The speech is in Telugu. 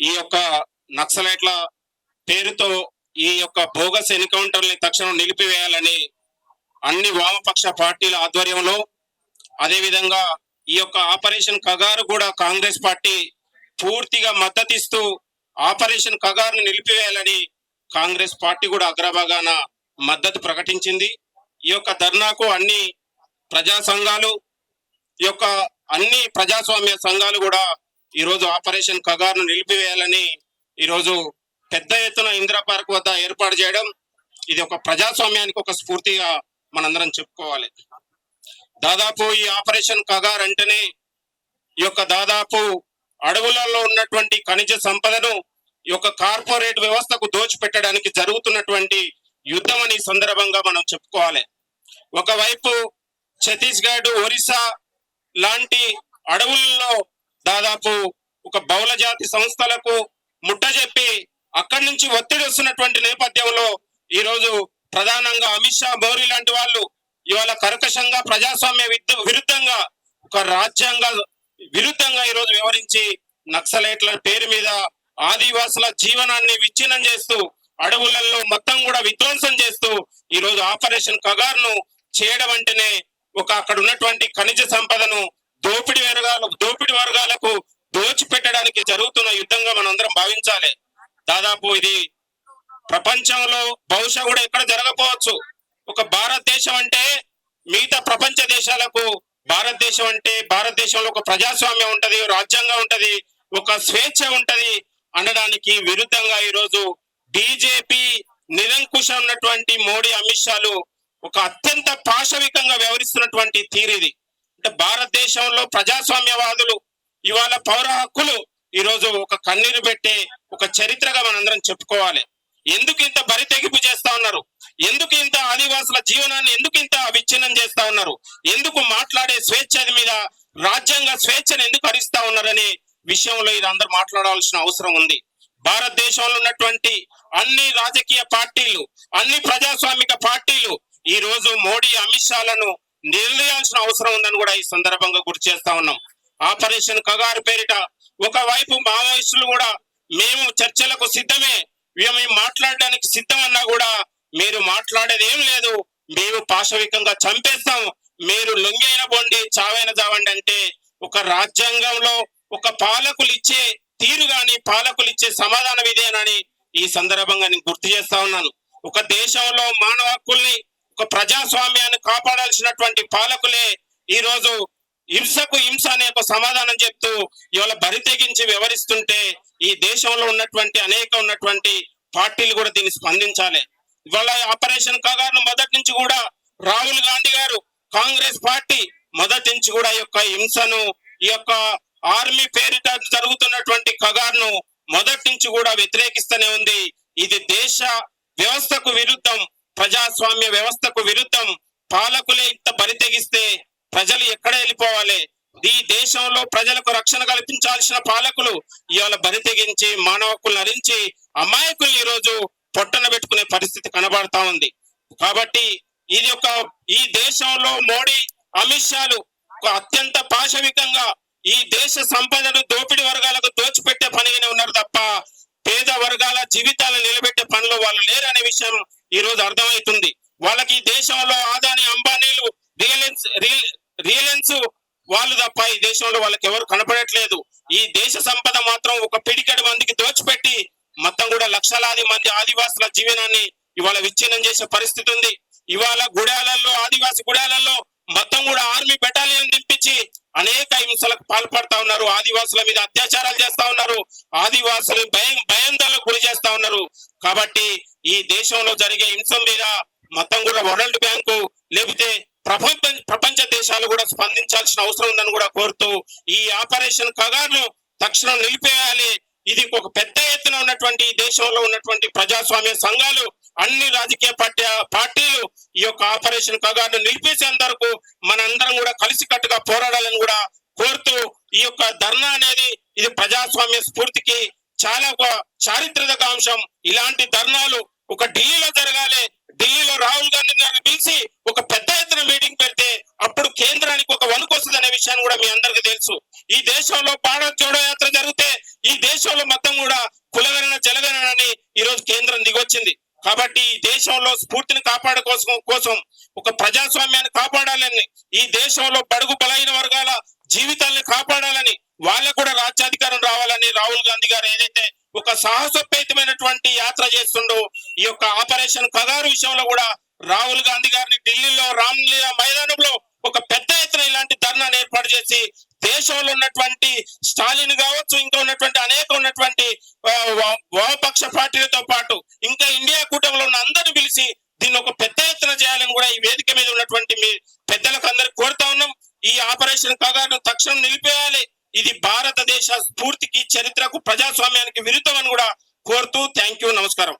ఈ యొక్క నక్సలైట్ల పేరుతో ఈ యొక్క బోగస్ ఎన్కౌంటర్ని తక్షణం నిలిపివేయాలని అన్ని వామపక్ష పార్టీల ఆధ్వర్యంలో అదేవిధంగా ఈ యొక్క ఆపరేషన్ కగారు కూడా కాంగ్రెస్ పార్టీ పూర్తిగా మద్దతిస్తూ ఆపరేషన్ కగారును నిలిపివేయాలని కాంగ్రెస్ పార్టీ కూడా అగ్రభాగాన మద్దతు ప్రకటించింది. ఈ యొక్క ధర్నాకు అన్ని ప్రజా సంఘాలు ఈ యొక్క అన్ని ప్రజాస్వామ్య సంఘాలు కూడా ఈరోజు ఆపరేషన్ కగార్ను నిలిపివేయాలని ఈరోజు పెద్ద ఎత్తున ఇందిరా పార్క్ వద్ద ఏర్పాటు చేయడం ఇది ఒక ప్రజాస్వామ్యానికి ఒక స్ఫూర్తిగా మనందరం చెప్పుకోవాలి. దాదాపు ఈ ఆపరేషన్ కగార్ అంటేనే ఈ యొక్క దాదాపు అడవులలో ఉన్నటువంటి ఖనిజ సంపదను ఈ యొక్క కార్పొరేట్ వ్యవస్థకు దోచిపెట్టడానికి జరుగుతున్నటువంటి యుద్ధం అని సందర్భంగా మనం చెప్పుకోవాలి. ఒకవైపు ఛత్తీస్గఢ్ ఒరిస్సా లాంటి అడవుల్లో దాదాపు ఒక బహుళ జాతి సంస్థలకు ముట్ట చెప్పి అక్కడి నుంచి ఒత్తిడి వస్తున్నటువంటి నేపథ్యంలో ఈ రోజు ప్రధానంగా అమిత్ షా బౌరి లాంటి వాళ్ళు ఇవాళ కర్కశంగా ప్రజాస్వామ్య విరుద్ధంగా ఒక రాజ్యాంగ విరుద్ధంగా ఈ రోజు వివరించి నక్సలైట్ల పేరు మీద ఆదివాసుల జీవనాన్ని విచ్ఛిన్నం చేస్తూ అడవులలో మొత్తం కూడా విధ్వంసం చేస్తూ ఈ రోజు ఆపరేషన్ కగార్ను చేయడం అంటేనే ఒక అక్కడ ఉన్నటువంటి ఖనిజ సంపదను దోపిడి వర్గాలు వర్గాలకు దోచిపెట్టడానికి జరుగుతున్న యుద్ధంగా మనందరం భావించాలి. దాదాపు ఇది ప్రపంచంలో బహుశా కూడా ఎక్కడ జరగకపోవచ్చు. ఒక భారతదేశం అంటే మిగతా ప్రపంచ దేశాలకు భారతదేశం అంటే భారతదేశంలో ఒక ప్రజాస్వామ్యం ఉంటది రాజ్యాంగం ఉంటది ఒక స్వేచ్ఛ ఉంటది అనడానికి విరుద్ధంగా ఈరోజు బీజేపీ నిరంకుశ ఉన్నటువంటి మోడీ అమిత్ షాలు ఒక అత్యంత పాశవికంగా వ్యవహరిస్తున్నటువంటి తీరిది అంటే భారతదేశంలో ప్రజాస్వామ్యవాదులు ఇవాళ పౌర హక్కులు ఈరోజు ఒక కన్నీరు పెట్టే ఒక చరిత్రగా మనందరం చెప్పుకోవాలి. ఎందుకు ఇంత బరి తెగింపు చేస్తా ఉన్నారు? ఎందుకు ఇంత ఆదివాసుల జీవనాన్ని ఎందుకు ఇంత విచ్ఛిన్నం చేస్తా ఉన్నారు? ఎందుకు మాట్లాడే స్వేచ్ఛ మీద రాజ్యాంగ స్వేచ్ఛను ఎందుకు హరిస్తా ఉన్నారనే విషయంలో ఇది అందరూ మాట్లాడాల్సిన అవసరం ఉంది. భారతదేశంలో ఉన్నటువంటి అన్ని రాజకీయ పార్టీలు అన్ని ప్రజాస్వామిక పార్టీలు ఈ రోజు మోడీ అమిత్ షాలను నిర్ణయాల్సిన అవసరం ఉందని కూడా ఈ సందర్భంగా గుర్తు చేస్తా ఉన్నాం. ఆపరేషన్ కగారు పేరిట ఒకవైపు మావోయిస్టులు కూడా మేము చర్చలకు సిద్ధమే మేము మాట్లాడడానికి సిద్ధమన్నా కూడా మీరు మాట్లాడేది ఏం లేదు. మేము పాశవికంగా చంపేస్తాం. మీరు లొంగైన బొండి చావైన చావండి అంటే ఒక రాజ్యాంగంలో ఒక పాలకులు ఇచ్చే తీరు గాని పాలకులు ఇచ్చే సమాధానం ఇదేనని ఈ సందర్భంగా నేను గుర్తు చేస్తా ఉన్నాను. ఒక దేశంలో మానవ హక్కుల్ని ఒక ప్రజాస్వామ్యాన్ని కాపాడాల్సినటువంటి పాలకులే ఈ రోజు హింసకు హింస అనే ఒక సమాధానం చెప్తూ ఇవాళ బరి తెగించి ఈ దేశంలో ఉన్నటువంటి అనేక ఉన్నటువంటి పార్టీలు కూడా దీన్ని స్పందించాలి. ఇవాళ ఆపరేషన్ కగారు మొదటి నుంచి కూడా రాహుల్ గాంధీ గారు కాంగ్రెస్ పార్టీ మొదటి నుంచి కూడా ఈ యొక్క హింసను ఈ యొక్క ఆర్మీ పేరిట జరుగుతున్నటువంటి కగార్ను మొదటి నుంచి కూడా వ్యతిరేకిస్తూనే ఉంది. ఇది దేశ వ్యవస్థకు విరుద్ధం ప్రజాస్వామ్య వ్యవస్థకు విరుద్ధం. పాలకులే ఇంత బరితెగిస్తే ప్రజలు ఎక్కడ వెళ్ళిపోవాలి? ఈ దేశంలో ప్రజలకు రక్షణ కల్పించాల్సిన పాలకులు ఇవాళ బరి తెగించి మానవ హక్కులను హరించి అమాయకులు ఈ రోజు పొట్టన పెట్టుకునే పరిస్థితి కనబడతా ఉంది. కాబట్టి ఇది ఒక ఈ దేశంలో మోడీ అమిత్ షాలు ఒక అత్యంత పాశవికంగా ఈ దేశ సంపదను దోపిడి వర్గాలకు దోచిపెట్టే పనిగానే ఉన్నారు తప్ప పేద వర్గాల జీవితాలను నిలబెట్టే పనిలో వాళ్ళు లేరనే విషయం ఈ రోజు అర్థమవుతుంది. వాళ్ళకి దేశంలో ఆదాని అంబానీలు రియల్ రిలయన్స్ వాళ్ళు తప్ప ఈ దేశంలో వాళ్ళకి ఎవరు కనపడట్లేదు. ఈ దేశ సంపద మాత్రం ఒక పిడికెడు మందికి దోచిపెట్టి మొత్తం కూడా లక్షలాది మంది ఆదివాసుల జీవనాన్ని ఇవాళ విచ్ఛిన్నం చేసే పరిస్థితి ఉంది. ఇవాళ గుడాలలో ఆదివాసి గుడాలలో మొత్తం కూడా ఆర్మీ బెటాలియన్ దింపించి అనేక హింసలకు పాల్పడతా ఉన్నారు. ఆదివాసుల మీద అత్యాచారాలు చేస్తా ఉన్నారు. ఆదివాసులు భయం భయందలకు గురి చేస్తా ఉన్నారు. కాబట్టి ఈ దేశంలో జరిగే హింస మీద మొత్తం కూడా వరల్డ్ బ్యాంకు లేకపోతే ప్రపంచ ప్రపంచ దేశాలు కూడా స్పందించాల్సిన అవసరం ఉందని కూడా కోరుతూ ఈ ఆపరేషన్ కగార్ను తక్షణం నిలిపేయాలి. ఇది ఒక పెద్ద ఎత్తున ఉన్నటువంటి దేశంలో ఉన్నటువంటి ప్రజాస్వామ్య సంఘాలు అన్ని రాజకీయ పార్టీ పార్టీలు ఈ యొక్క ఆపరేషన్ కగాను నిలిపేసేంత వరకు మనందరం కూడా కలిసికట్టుగా పోరాడాలని కూడా కోరుతూ ఈ యొక్క ధర్నా అనేది ఇది ప్రజాస్వామ్య స్ఫూర్తికి చాలా ఒక చారిత్రక అంశం. ఇలాంటి ధర్నాలు ఒక ఢిల్లీలో జరగాలి. ఢిల్లీలో రాహుల్ గాంధీ గారిని పిలిచి ఒక పెద్ద ఎత్తున మీటింగ్ పెడితే అప్పుడు కేంద్రానికి ఒక వణుకు వస్తుంది అనే విషయాన్ని కూడా మీ అందరికీ తెలుసు. ఈ దేశంలో భారత్ జోడో యాత్ర జరిగితే ఈ దేశంలో మొత్తం కూడా కులగణన జలగణనని ఈ రోజు కేంద్రం దిగొచ్చింది. కాబట్టి ఈ దేశంలో స్ఫూర్తిని కాపాడు కోసం కోసం ఒక ప్రజాస్వామ్యాన్ని కాపాడాలని ఈ దేశంలో బడుగు బలైన వర్గాల జీవితాల్ని కాపాడాలని వాళ్ళకు కూడా రాజ్యాధికారం రావాలని రాహుల్ గాంధీ గారు ఏదైతే ఒక సాహసోపేతమైనటువంటి యాత్ర చేస్తుండో. ఈ యొక్క ఆపరేషన్ కగారు విషయంలో కూడా రాహుల్ గాంధీ గారిని ఢిల్లీలో రామ్లీలా మైదానంలో ఒక పెద్ద ఎత్తున ఇలాంటి ధర్నాను ఏర్పాటు చేసి దేశంలో ఉన్నటువంటి స్టాలిన్ కావచ్చు ఇంకా ఉన్నటువంటి అనేక ఉన్నటువంటి వామపక్ష పార్టీలతో పాటు ఇంకా ఇండియా కూటమిలో ఉన్న అందరిని పిలిచి దీన్ని ఒక పెద్ద ఎత్తున చేయాలని కూడా ఈ వేదిక మీద ఉన్నటువంటి మీ పెద్దలకు అందరికి కోరుతా ఉన్నాం. ఈ ఆపరేషన్ కగారు తక్షణం నిలిపేయాలి. ఇది భారతదేశ స్ఫూర్తికి చరిత్రకు ప్రజాస్వామ్యానికి విరుద్ధం అని కూడా కోరుతూ థ్యాంక్ యూ నమస్కారం.